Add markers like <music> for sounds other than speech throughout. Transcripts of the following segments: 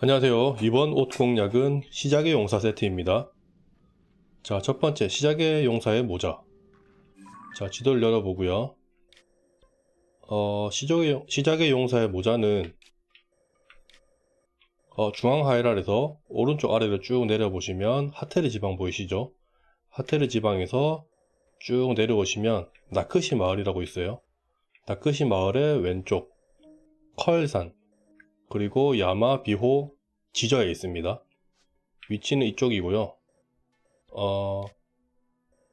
안녕하세요. 이번 옷 공략은 시작의 용사 세트입니다. 자, 첫 번째 시작의 용사의 모자. 자, 지도를 열어보고요. 어, 시작의, 용- 시작의 용사의 모자는 어, 중앙 하이랄에서 오른쪽 아래로 쭉 내려보시면 하테르 지방 보이시죠? 하테르 지방에서 쭉 내려오시면 나크시 마을이라고 있어요. 나크시 마을의 왼쪽 컬산 그리고 야마 비호 지저에 있습니다. 위치는 이쪽이고요. 어,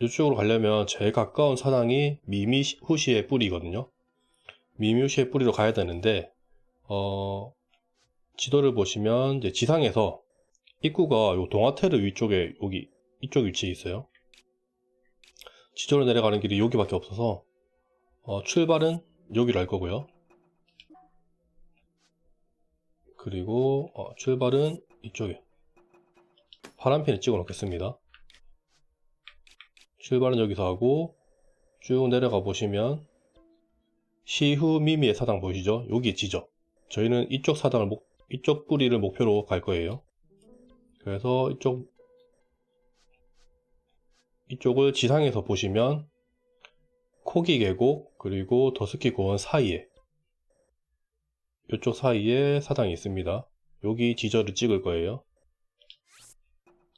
이쪽으로 가려면 제일 가까운 사당이 미미후시의 뿌리거든요. 미미후시의 뿌리로 가야 되는데 어, 지도를 보시면 이제 지상에서 입구가 요 동아테르 위쪽에 여기 이쪽 위치에 있어요. 지도로 내려가는 길이 여기밖에 없어서 어, 출발은 여기로 할 거고요. 그리고 어, 출발은 이쪽에 파란펜을 찍어 놓겠습니다. 출발은 여기서 하고 쭉 내려가 보시면 시후 미미의 사당 보이시죠? 여기 지죠. 저희는 이쪽 사당을 목, 이쪽 뿌리를 목표로 갈 거예요. 그래서 이쪽 이쪽을 지상에서 보시면 코기 계곡 그리고 더스키 고원 사이에 이쪽 사이에 사당이 있습니다. 여기 지저를 찍을 거예요.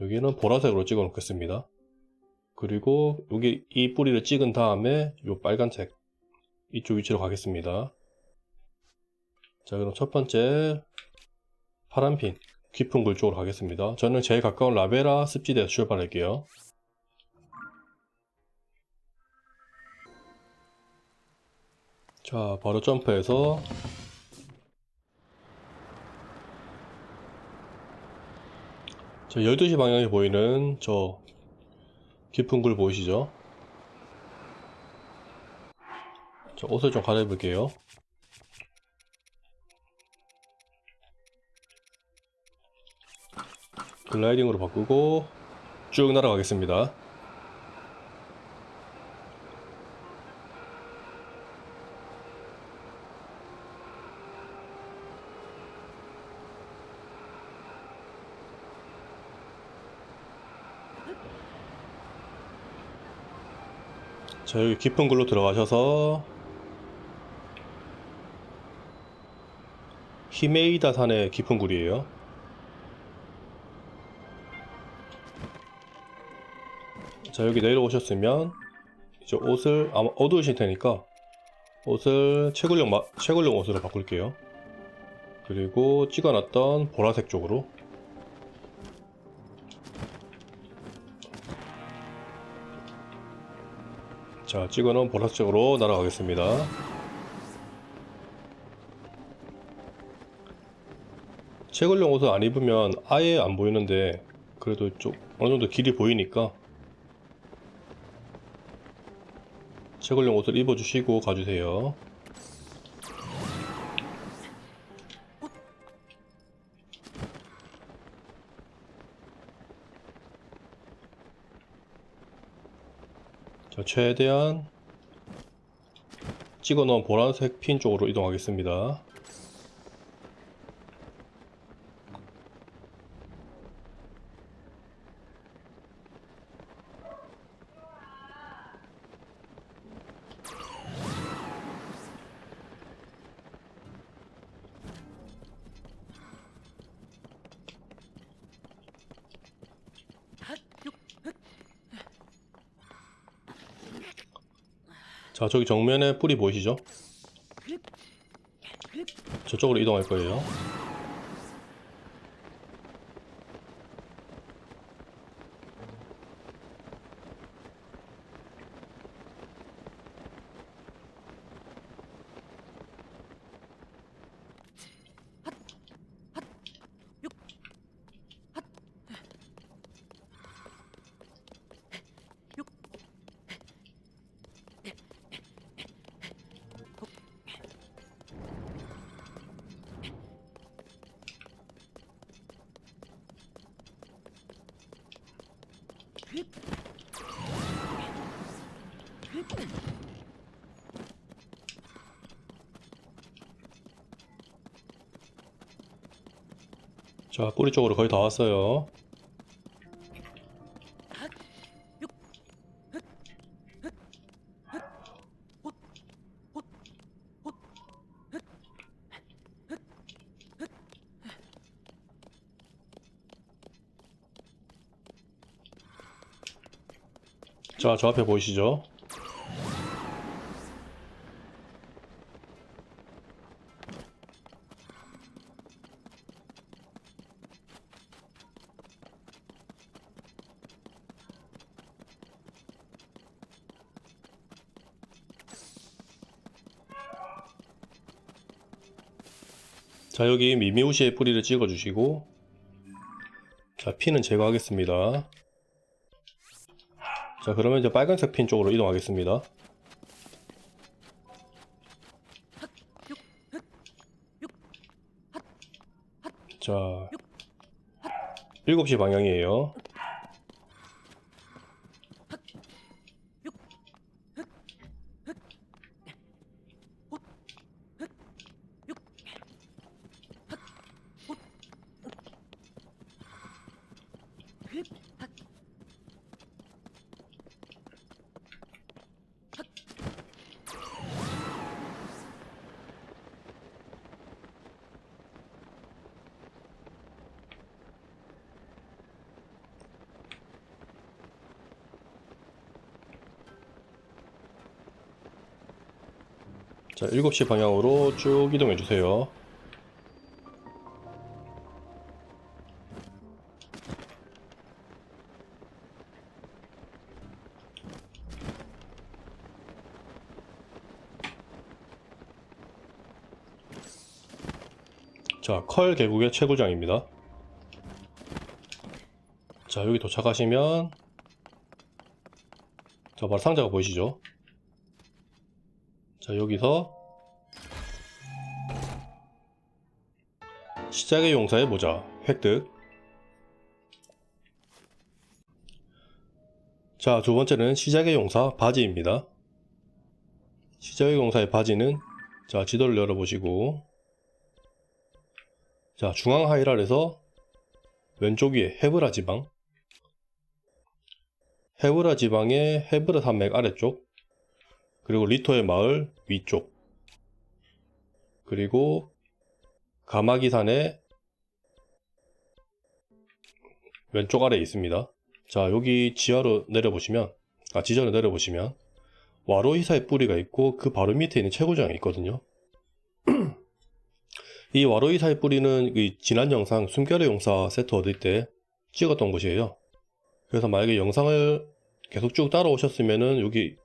여기는 보라색으로 찍어 놓겠습니다. 그리고 여기 이 뿌리를 찍은 다음에 이 빨간색 이쪽 위치로 가겠습니다. 자 그럼 첫 번째 파란 핀 깊은 굴 쪽으로 가겠습니다. 저는 제일 가까운 라베라 습지대에서 출발할게요. 자 바로 점프해서 저 12시 방향에 보이는 저 깊은 굴 보이시죠? 저 옷을 좀 갈아입을게요. 글라이딩으로 바꾸고 쭉 날아가겠습니다. 자 여기 깊은 굴로 들어가셔서 히메이다 산의 깊은 굴이에요. 자 여기 내려오셨으면 이제 옷을 아마 어두우실 테니까 옷을 채굴용 마, 채굴용 옷으로 바꿀게요. 그리고 찍어놨던 보라색 쪽으로 자 찍어놓은 보라색으로 날아가겠습니다. 채굴용 옷을 안 입으면 아예 안 보이는데 그래도 좀 어느 정도 길이 보이니까 채굴용 옷을 입어주시고 가주세요. 자, 최대한 찍어 놓은 보라색 핀 쪽으로 이동하겠습니다. 자, 저기 정면에 뿌리 보이시죠? 저쪽으로 이동할 거예요. 자, 뿌리 쪽으로 거의 다 왔어요. 자, 저 앞에 보이시죠? 자, 여기 미미우시의 뿌리를 찍어주시고, 자, 핀은 제거하겠습니다. 자, 그러면 이제 빨간색 핀 쪽으로 이동하겠습니다. 자, 7시 방향이에요. 자, 7시 방향으로 쭉 이동해 주세요. 자, 컬 계곡의 최고장입니다. 자, 여기 도착하시면 자, 바로 상자가 보이시죠? 자, 여기서 시작의 용사의 모자 획득. 자, 두 번째는 시작의 용사 바지입니다. 시작의 용사의 바지는 자, 지도를 열어보시고 자, 중앙 하이랄에서 왼쪽 위에 헤브라 지방 헤브라 지방의 헤브라 산맥 아래쪽 그리고 리토의 마을 위쪽 그리고 가마기산의 왼쪽 아래에 있습니다. 자 여기 지하로 내려보시면 아 지저로 내려보시면 와로이사의 뿌리가 있고 그 바로 밑에 있는 채굴장이 있거든요. <clears throat> 이 와로이사의 뿌리는 이 지난 영상 숨결의 용사 세트 얻을 때 찍었던 곳이에요. 그래서 만약에 영상을 계속 쭉 따라오셨으면은 여기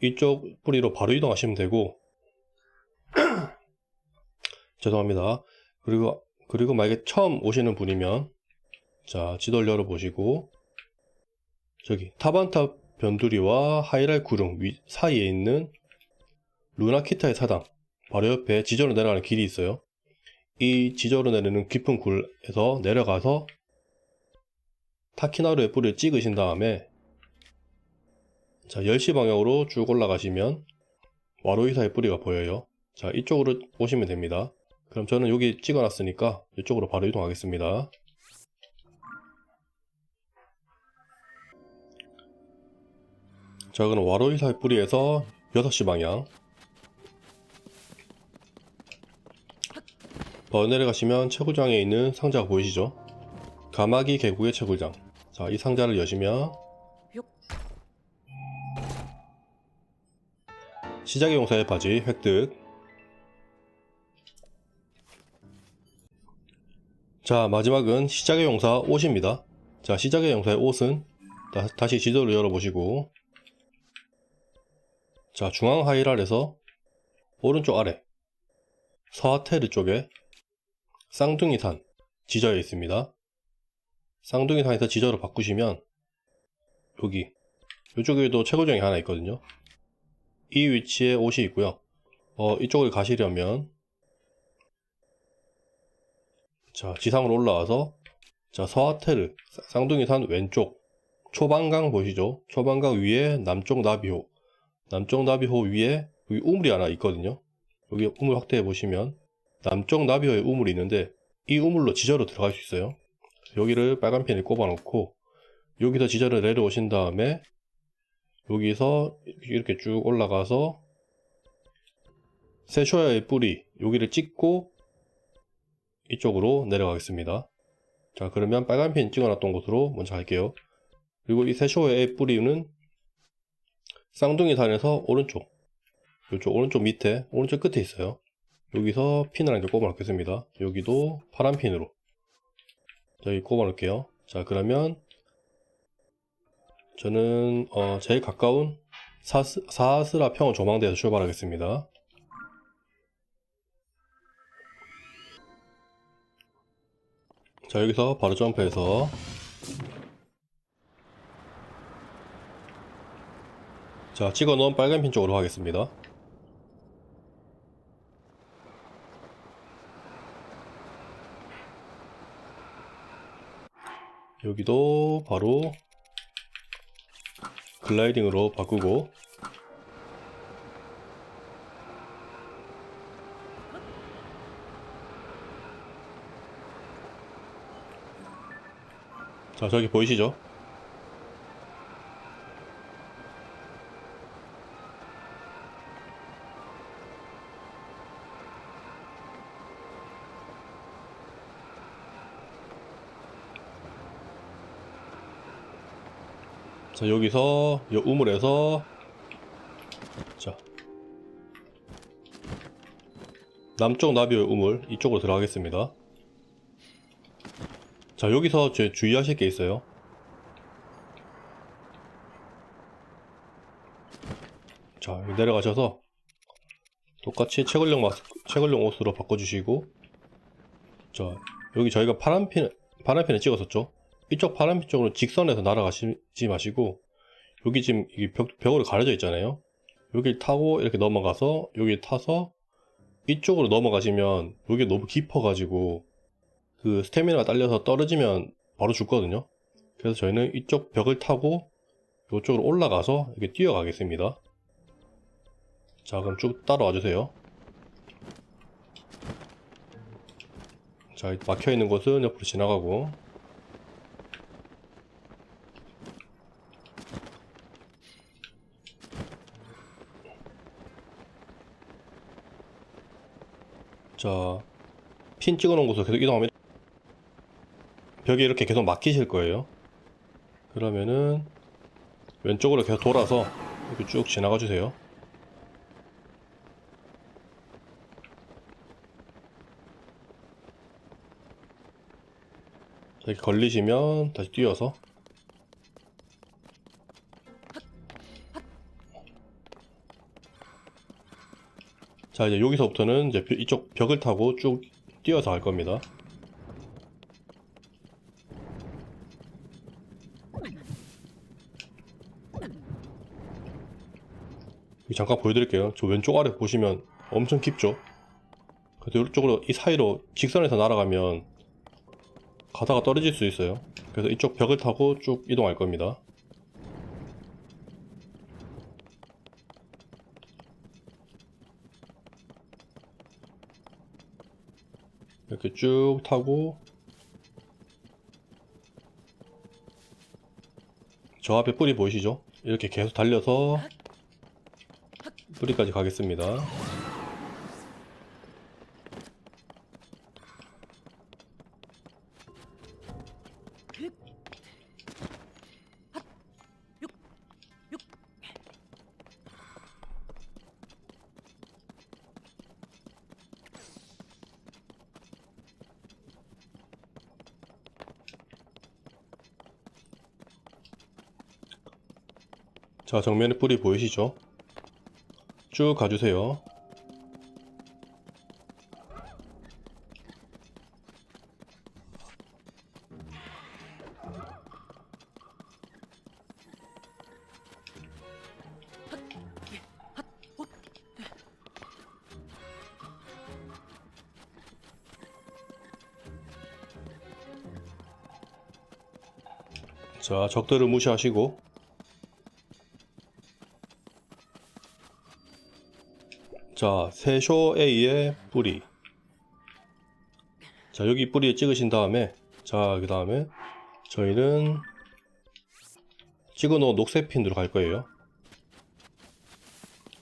이쪽 뿌리로 바로 이동하시면 되고 <clears throat> 죄송합니다. 그리고 그리고 만약에 처음 오시는 분이면 자 지도를 열어보시고 저기 타반탑 변두리와 하이랄 구릉 위, 사이에 있는 루나키타의 사당 바로 옆에 지저로 내려가는 길이 있어요. 이 지저로 내리는 깊은 굴에서 내려가서 타키나루의 뿌리를 찍으신 다음에 자 10시 방향으로 쭉 올라가시면 와로이사의 뿌리가 보여요. 자 이쪽으로 오시면 됩니다. 그럼 저는 여기 찍어놨으니까 이쪽으로 바로 이동하겠습니다. 자 그럼 와로이사의 뿌리에서 6시 방향 더 내려가시면 채굴장에 있는 상자가 보이시죠? 가마기 계곡의 채굴장 자 이 상자를 여시면 시작의 용사의 바지 획득. 자 마지막은 시작의 용사 옷입니다. 자 시작의 용사의 옷은 다, 다시 지도를 열어보시고. 자 중앙 하이랄에서 오른쪽 아래 서하테르 쪽에 쌍둥이산 지저에 있습니다. 쌍둥이산에서 지저로 바꾸시면 여기 이쪽에도 최고정이 하나 있거든요 이 위치에 옷이 있고요. 어, 이쪽을 가시려면 자 지상으로 올라와서 자 서하테르 쌍둥이산 왼쪽 초반강 보시죠? 초반강 위에 남쪽 나비호 남쪽 나비호 위에 여기 우물이 하나 있거든요. 여기 우물 확대해 보시면 남쪽 나비호에 우물이 있는데 이 우물로 지저로 들어갈 수 있어요. 여기를 빨간 펜에 꼽아 놓고 여기서 지저를 내려오신 다음에 여기서 이렇게 쭉 올라가서 세쇼야의 뿌리 여기를 찍고 이쪽으로 내려가겠습니다. 자 그러면 빨간 펜 찍어놨던 곳으로 먼저 갈게요. 그리고 이 세쇼야의 뿌리는 쌍둥이 산에서 오른쪽 이쪽 오른쪽 밑에 오른쪽 끝에 있어요. 여기서 핀을 한개 꼽아 놓겠습니다. 여기도 파란 핀으로 여기 꼽아 놓을게요. 자 그러면 저는 어, 제일 가까운 사스, 사스라 평원 조망대에서 출발하겠습니다. 자 여기서 바로 점프해서 자 찍어 놓은 빨간 핀 쪽으로 가겠습니다. 여기도 바로 글라이딩으로 바꾸고 자 저기 보이시죠? 자 여기서 이 우물에서 자. 남쪽 나비의 우물 이쪽으로 들어가겠습니다. 자 여기서 제 주의하실 게 있어요. 자 내려가셔서 똑같이 채굴용 마스크 채굴용 옷으로 바꿔주시고. 자 여기 저희가 파란핀 파란핀을 찍었었죠 이쪽 파란빛 쪽으로 직선에서 날아가시지 마시고 여기 지금 이 벽, 벽으로 가려져 있잖아요. 여길 타고 이렇게 넘어가서 여기 타서 이쪽으로 넘어가시면 여기 너무 깊어가지고 그 스태미나가 딸려서 떨어지면 바로 죽거든요. 그래서 저희는 이쪽 벽을 타고 이쪽으로 올라가서 이렇게 뛰어가겠습니다. 자 그럼 쭉 따라와 주세요. 자 막혀있는 곳은 옆으로 지나가고 자, 핀 찍어 놓은 곳으로 계속 이동하면 벽에 이렇게 계속 막히실 거예요. 그러면은 왼쪽으로 계속 돌아서 이렇게 쭉 지나가 주세요. 자, 이렇게 걸리시면 다시 뛰어서 자 이제 여기서부터는 이제 벽- 이쪽 벽을 타고 쭉 뛰어서 갈 겁니다. 잠깐 보여드릴게요. 저 왼쪽 아래 보시면 엄청 깊죠? 그래서 이쪽으로 이 사이로 직선에서 날아가면 가다가 떨어질 수 있어요. 그래서 이쪽 벽을 타고 쭉 이동할 겁니다. 이렇게 쭉 타고 저 앞에 뿌리 보이시죠? 이렇게 계속 달려서 뿌리까지 가겠습니다. 자, 정면에 뿌리 보이시죠? 쭉 가주세요. 자, 적들을 무시하시고 자, 세쇼 A의 뿌리. 자, 여기 뿌리에 찍으신 다음에, 자, 그 다음에, 저희는 찍어 놓은 녹색 핀으로 갈 거예요.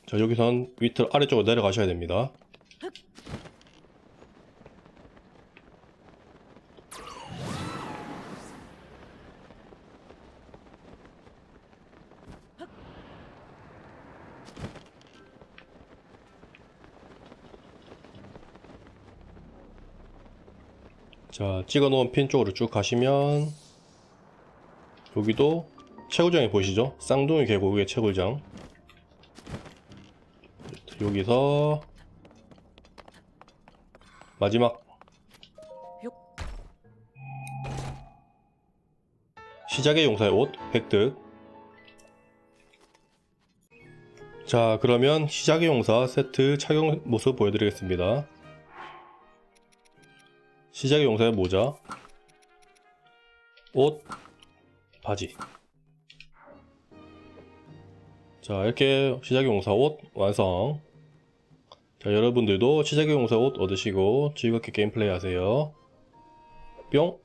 자, 여기선 밑으로 아래쪽으로 내려가셔야 됩니다. 자, 찍어 놓은 핀 쪽으로 쭉 가시면 여기도 채굴장이 보이시죠? 쌍둥이 계곡의 채굴장. 여기서 마지막 시작의 용사의 옷 획득. 자, 그러면 시작의 용사 세트 착용 모습 보여드리겠습니다. 시작의 용사의 모자, 옷, 바지. 자, 이렇게 시작의 용사 옷 완성. 자, 여러분들도 시작의 용사 옷 얻으시고 즐겁게 게임 플레이 하세요. 뿅!